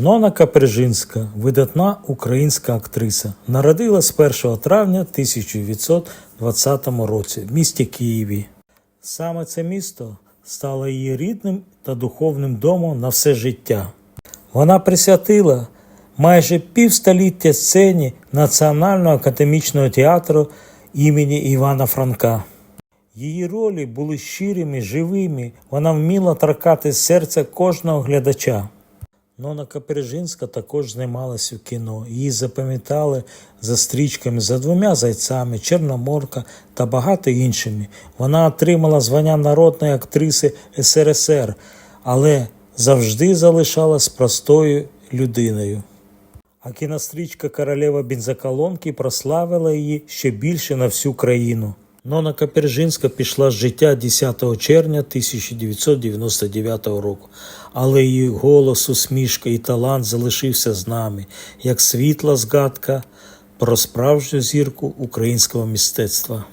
Нона Капержинська, видатна українська актриса, народилась 1 травня 1920 році в місті Києві. Саме це місто стало її рідним та духовним домом на все життя. Вона присвятила майже півстоліття сцені Національного академічного театру імені Івана Франка. Її ролі були щирими, живими, вона вміла торкати серце кожного глядача. Нона Капержинська також знімалась у кіно. Її запам'ятали за стрічками за двома зайцями, Чорноморка та багато іншими. Вона отримала звання народної актриси СРСР, але завжди залишалась простою людиною. А кінострічка Королева бензоколонки прославила її ще більше на всю країну. Нона Капержинська пішла з життя 10 червня 1999 року, але її голос, усмішка і талант залишився з нами, як світла згадка про справжню зірку українського мистецтва.